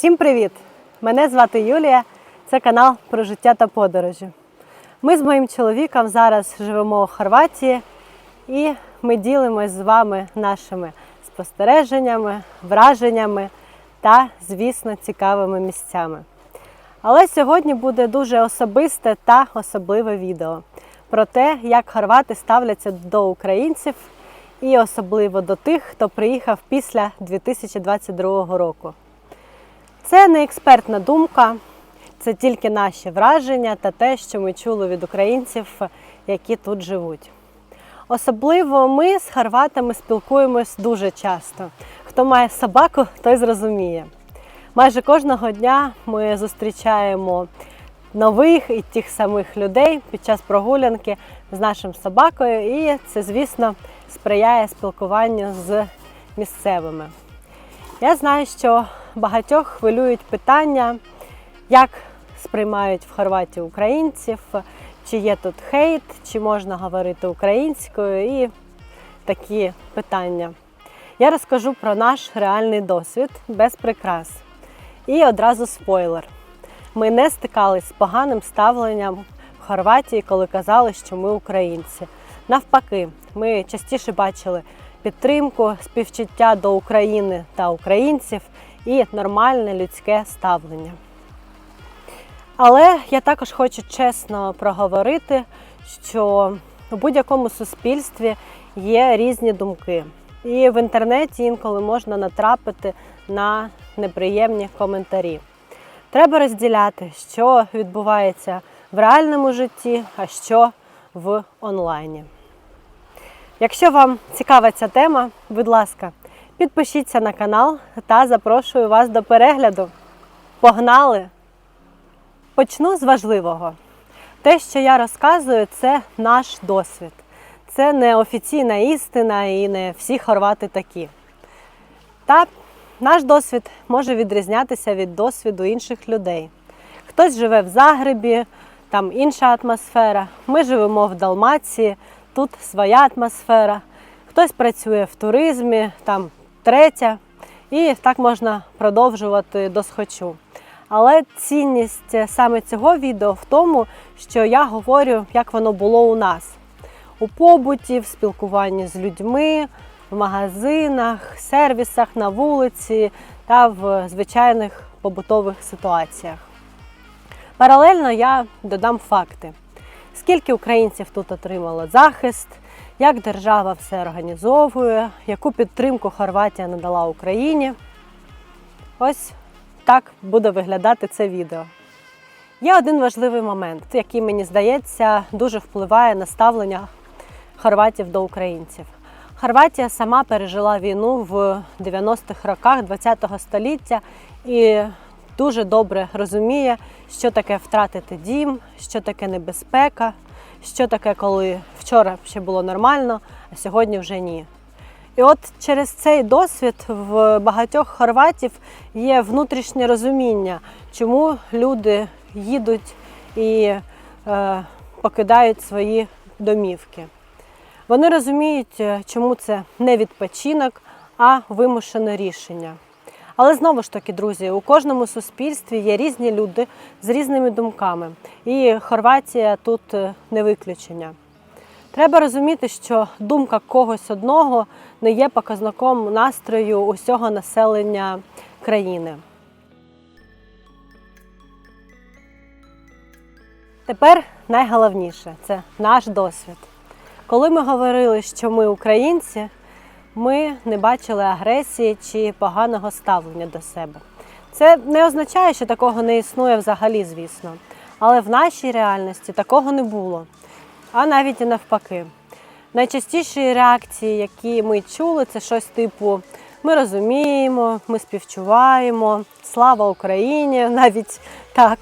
Всім привіт! Мене звати Юлія. Це канал про життя та подорожі. Ми з моїм чоловіком зараз живемо у Хорватії і ми ділимось з вами нашими спостереженнями, враженнями та, звісно, цікавими місцями. Але сьогодні буде дуже особисте та особливе відео про те, як хорвати ставляться до українців і особливо до тих, хто приїхав після 2022 року. Це не експертна думка, це тільки наші враження та те, що ми чули від українців, які тут живуть. Особливо ми з хорватами спілкуємось дуже часто. Хто має собаку, той зрозуміє. Майже кожного дня ми зустрічаємо нових і тих самих людей під час прогулянки з нашим собакою, і це, звісно, сприяє спілкуванню з місцевими. Я знаю, що багатьох хвилюють питання, як сприймають в Хорватії українців, чи є тут хейт, чи можна говорити українською, і такі питання. Я розкажу про наш реальний досвід без прикрас. І одразу спойлер. Ми не стикались з поганим ставленням в Хорватії, коли казали, що ми українці. Навпаки, ми частіше бачили підтримку, співчуття до України та українців і нормальне людське ставлення. Але я також хочу чесно проговорити, що у будь-якому суспільстві є різні думки. І в інтернеті інколи можна натрапити на неприємні коментарі. Треба розділяти, що відбувається в реальному житті, а що в онлайні. Якщо вам цікава ця тема, будь ласка, підпишіться на канал та запрошую вас до перегляду. Погнали! Почну з важливого. Те, що я розказую, це наш досвід. Це не офіційна істина і не всі хорвати такі. Та наш досвід може відрізнятися від досвіду інших людей. Хтось живе в Загребі, там інша атмосфера. Ми живемо в Далмації, тут своя атмосфера. Хтось працює в туризмі, там третя. І так можна продовжувати до схочу. Але цінність саме цього відео в тому, що я говорю, як воно було у нас у побуті, в спілкуванні з людьми, в магазинах, сервісах, на вулиці та в звичайних побутових ситуаціях. Паралельно я додам факти: скільки українців тут отримало захист, як держава все організовує, яку підтримку Хорватія надала Україні. Ось так буде виглядати це відео. Є один важливий момент, який мені здається дуже впливає на ставлення хорватів до українців. Хорватія сама пережила війну в 90-х роках ХХ століття і дуже добре розуміє, що таке втратити дім, що таке небезпека, що таке, коли вчора ще було нормально, а сьогодні вже ні. І от через цей досвід в багатьох хорватів є внутрішнє розуміння, чому люди їдуть і е, покидають свої домівки. Вони розуміють, чому це не відпочинок, а вимушене рішення. Але знову ж таки, друзі, у кожному суспільстві є різні люди з різними думками, і Хорватія тут не виключення. Треба розуміти, що думка когось одного не є показником настрою усього населення країни. Тепер найголовніше це наш досвід. Коли ми говорили, що ми українці, ми не бачили агресії чи поганого ставлення до себе. Це не означає, що такого не існує взагалі, звісно. Але в нашій реальності такого не було, а навіть і навпаки. Найчастіші реакції, які ми чули, це щось типу: ми розуміємо, ми співчуваємо, слава Україні, навіть так.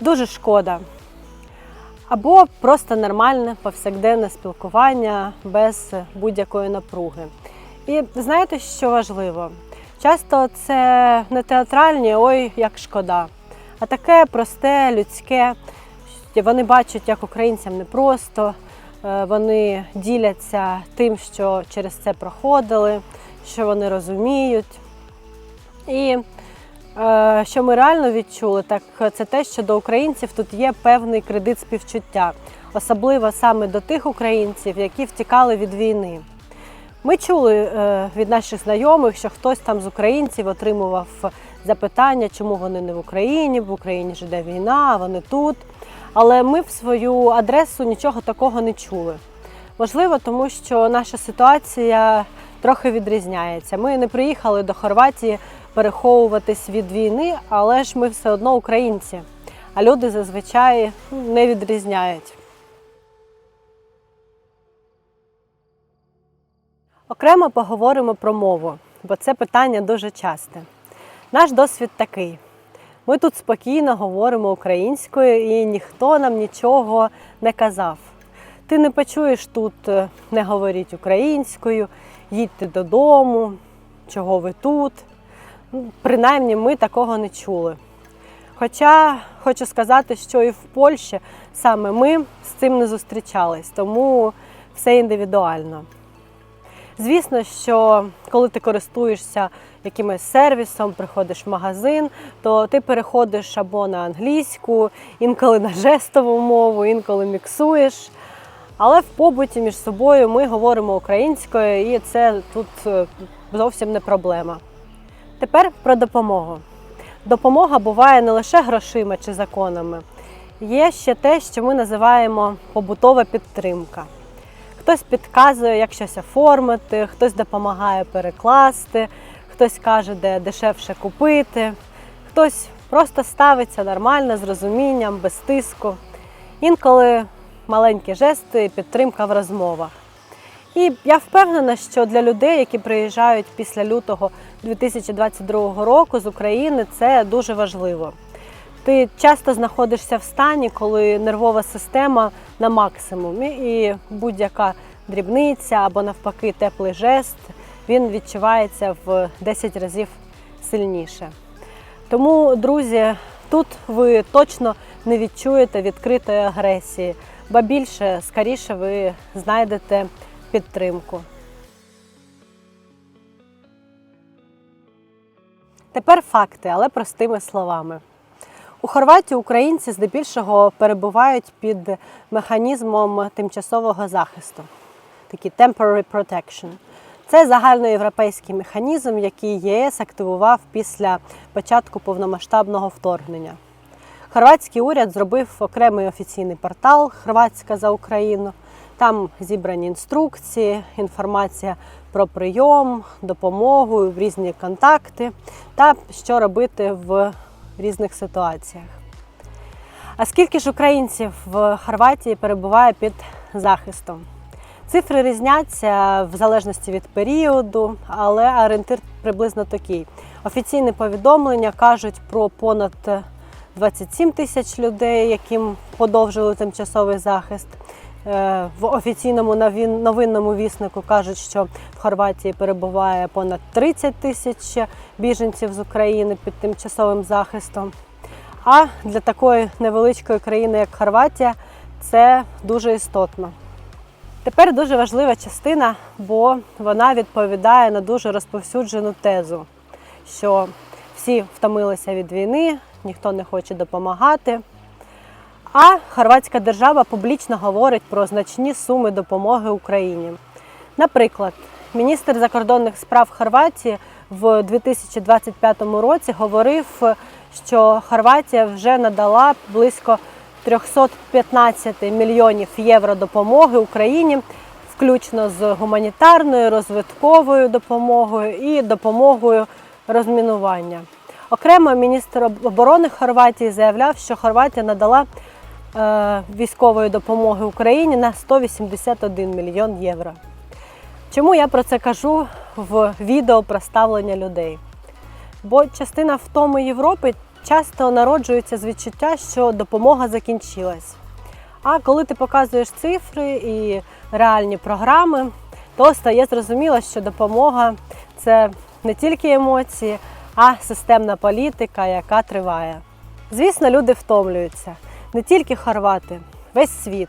Дуже шкода. Або просто нормальне повсякденне спілкування без будь-якої напруги. І знаєте, що важливо? Часто це не театральні, ой, як шкода, а таке просте, людське. Вони бачать, як українцям непросто, е, вони діляться тим, що через це проходили, що вони розуміють. І Що ми реально відчули, так це те, що до українців тут є певний кредит співчуття, особливо саме до тих українців, які втікали від війни. Ми чули е, від наших знайомих, що хтось там з українців отримував запитання, чому вони не в Україні, в Україні ж іде війна, вони тут. Але ми в свою адресу нічого такого не чули. Можливо, тому що наша ситуація трохи відрізняється. Ми не приїхали до Хорватії переховуватись від війни, але ж ми все одно українці, а люди зазвичай ну, не відрізняють. Окремо поговоримо про мову, бо це питання дуже часте. Наш досвід такий: ми тут спокійно говоримо українською, і ніхто нам нічого не казав. Ти не почуєш тут е, не говоріть українською, їдьте додому, чого ви тут. Ну, Принаймні ми такого не чули. Хоча хочу сказати, що і в Польщі саме ми з цим не зустрічались, тому все індивідуально. Звісно, що коли ти користуєшся якимось сервісом, приходиш в магазин, то ти переходиш або на англійську, інколи на жестову мову, інколи міксуєш. Але в побуті між собою ми говоримо українською, і це тут е, зовсім не проблема. Тепер про допомогу. Допомога буває не лише грошима чи законами. Є ще те, що ми називаємо побутова підтримка. Хтось підказує, як щось оформити, хтось допомагає перекласти, хтось каже, де дешевше купити, хтось просто ставиться нормально, з розумінням, без тиску. Інколи маленькі жести і підтримка в розмовах. І я впевнена, що для людей, які приїжджають після лютого 2022 року з України, це дуже важливо. Ти часто знаходишся в стані, коли нервова система на максимумі, і будь-яка дрібниця або навпаки теплий жест він відчувається в 10 разів сильніше. Тому, друзі, тут ви точно не відчуєте відкритої агресії, ба більше, скоріше, ви знайдете підтримку. Тепер факти, але простими словами. У Хорватії українці здебільшого перебувають під механізмом тимчасового захисту, такий temporary protection. Це загальноєвропейський механізм, який ЄС активував після початку повномасштабного вторгнення. Хорватський уряд зробив окремий офіційний портал Хорватська за Україну. Там зібрані інструкції, інформація про прийом, допомогу, різні контакти та що робити в різних ситуаціях. А скільки ж українців в Хорватії перебуває під захистом? Цифри різняться в залежності від періоду, але орієнтир приблизно такий. Офіційні повідомлення кажуть про понад 27 тисяч людей, яким подовжили тимчасовий захист. Е, В офіційному новинному віснику кажуть, що в Хорватії перебуває понад 30 тисяч біженців з України під тимчасовим захистом. А для такої невеличкої країни, як Хорватія, це дуже істотно. Тепер дуже важлива частина, бо вона відповідає на дуже розповсюджену тезу, що всі втомилися від війни, ніхто не хоче допомагати. А хорватська держава публічно говорить про значні суми допомоги Україні. Наприклад, міністр закордонних справ Хорватії в 2025 році говорив, що Хорватія вже надала близько 315 мільйонів євро допомоги Україні, включно з гуманітарною, розвитковою допомогою і допомогою розмінування. Окремо міністр оборони Хорватії заявляв, що Хорватія надала військової допомоги Україні на 181 мільйон євро. Чому я про це кажу в відео про ставлення людей? Бо частина втоми Європи часто народжується з відчуття, що допомога закінчилась. А коли ти показуєш цифри і реальні програми, то стає зрозуміло, що допомога це не тільки емоції, а системна політика, яка триває. Звісно, люди втомлюються не тільки хорвати, весь світ.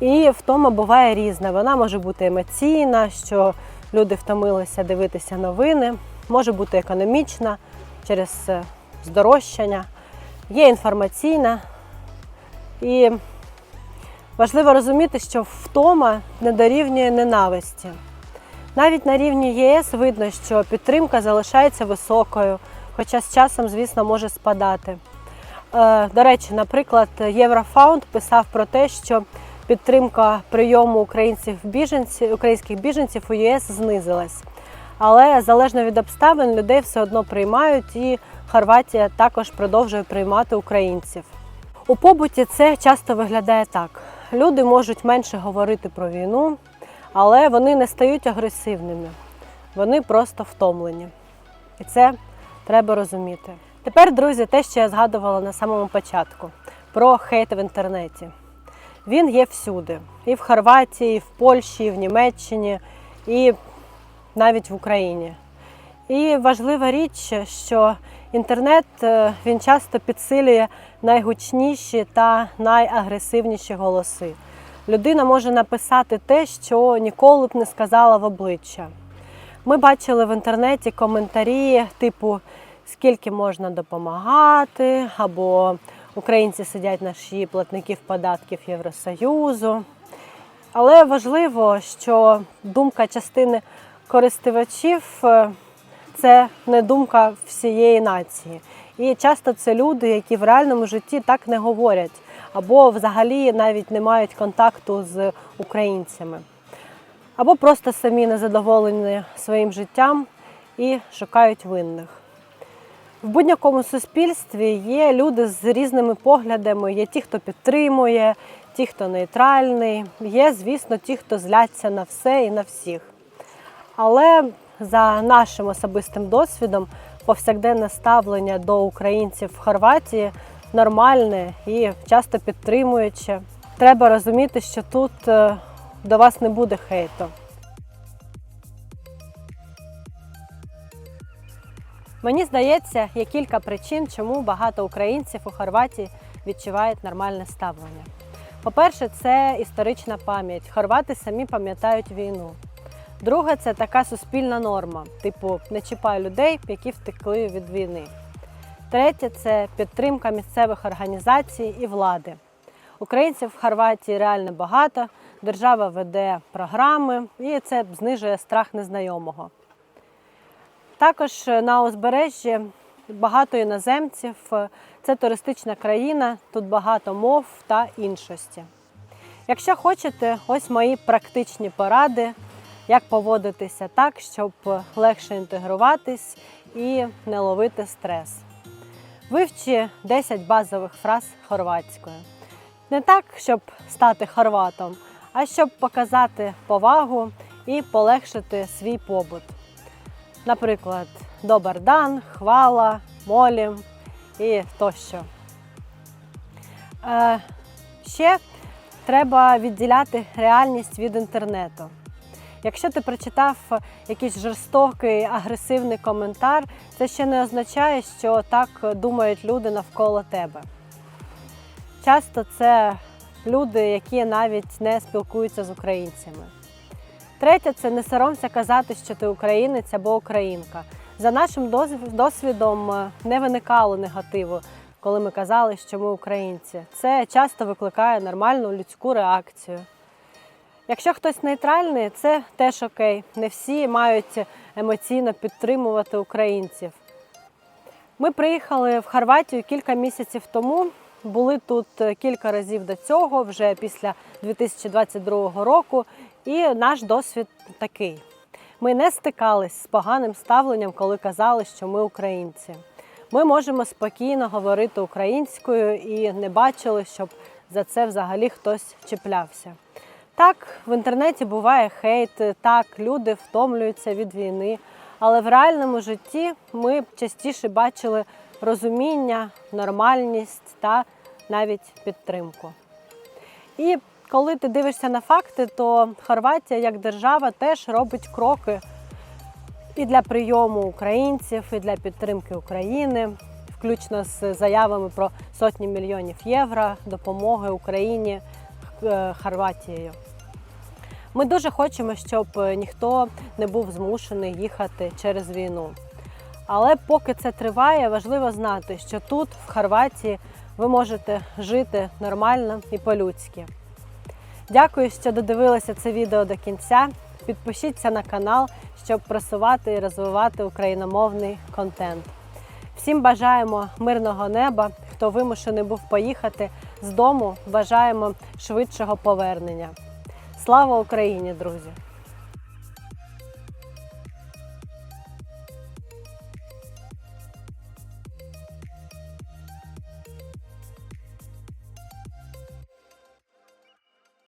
І втома буває різна. Вона може бути емоційна, що люди втомилися дивитися новини, може бути економічна через е, здорожчання, є інформаційна. І важливо розуміти, що втома не дорівнює ненависті. Навіть на рівні ЄС видно, що підтримка залишається високою, хоча з часом, звісно, може спадати. Е, До речі, наприклад, Єврофаунд писав про те, що підтримка прийому українців біженців, українських біженців у ЄС знизилась. Але залежно від обставин людей все одно приймають, і Хорватія також продовжує приймати українців. У побуті це часто виглядає так: люди можуть менше говорити про війну, але вони не стають агресивними, вони просто втомлені. І це треба розуміти. Тепер, друзі, те, що я згадувала на самому початку про хейт в інтернеті. Він є всюди: і в Хорватії, і в Польщі, і в Німеччині, і навіть в Україні. І важлива річ, що інтернет е, він часто підсилює найгучніші та найагресивніші голоси. Людина може написати те, що ніколи б не сказала в обличчя. Ми бачили в інтернеті коментарі, типу скільки можна допомагати, або українці сидять на шиї платників податків Євросоюзу. Але важливо, що думка частини користувачів е, це не думка всієї нації. І часто це люди, які в реальному житті так не говорять, або взагалі навіть не мають контакту з українцями, або просто самі незадоволені своїм життям і шукають винних. В будь-якому суспільстві є люди з різними поглядами. Є ті, хто підтримує, ті, хто нейтральний. Є, звісно, ті, хто зляться на все і на всіх. Але за нашим особистим досвідом, повсякденне ставлення до українців в Хорватії нормальне і часто підтримуюче. Треба розуміти, що тут е, до вас не буде хейту. Мені здається, є кілька причин, чому багато українців у Хорватії відчувають нормальне ставлення. По-перше, це історична пам'ять. Хорвати самі пам'ятають війну. Друге, це така суспільна норма, типу не чіпай людей, які втекли від війни. Третє це підтримка місцевих організацій і влади. Українців в Хорватії реально багато, держава веде програми і це знижує страх незнайомого. Також на узбережжі багато іноземців. Це туристична країна, тут багато мов та іншості. Якщо хочете, ось мої практичні поради, як поводитися так, щоб легше інтегруватись і не ловити стрес. Вивчи 10 базових фраз хорватською. Не так, щоб стати хорватом, а щоб показати повагу і полегшити свій побут. Наприклад, добар дан, хвала, молім і тощо. Е, ще треба відділяти реальність від інтернету. Якщо ти прочитав якийсь жорстокий, агресивний коментар, це ще не означає, що так думають люди навколо тебе. Часто це люди, які навіть не спілкуються з українцями. Третє це не соромся казати, що ти українець або українка. За нашим досвідом е, не виникало негативу, коли ми казали, що ми українці. Це часто викликає нормальну людську реакцію. Якщо хтось нейтральний, це теж окей. Не всі мають емоційно підтримувати українців. Ми приїхали в Хорватію кілька місяців тому. Були тут кілька разів до цього, вже після 2022 року. І наш досвід такий: ми не стикались з поганим ставленням, коли казали, що ми українці. Ми можемо спокійно говорити українською і не бачили, щоб за це взагалі хтось чіплявся. Так, в інтернеті буває хейт, так, люди втомлюються від війни, але в реальному житті ми частіше бачили розуміння, нормальність та навіть підтримку. І коли ти дивишся на факти, то Хорватія як держава теж робить кроки і для прийому українців, і для підтримки України, включно з заявами про сотні мільйонів євро допомоги Україні е, Хорватією. Ми дуже хочемо, щоб ніхто не був змушений їхати через війну. Але поки це триває, важливо знати, що тут, в Хорватії, ви можете жити нормально і по-людськи. Дякую, що додивилися це відео до кінця. Підпишіться на канал, щоб просувати і розвивати україномовний контент. Всім бажаємо мирного неба. Хто вимушений був поїхати з дому, бажаємо швидшого повернення. Слава Україні, друзі!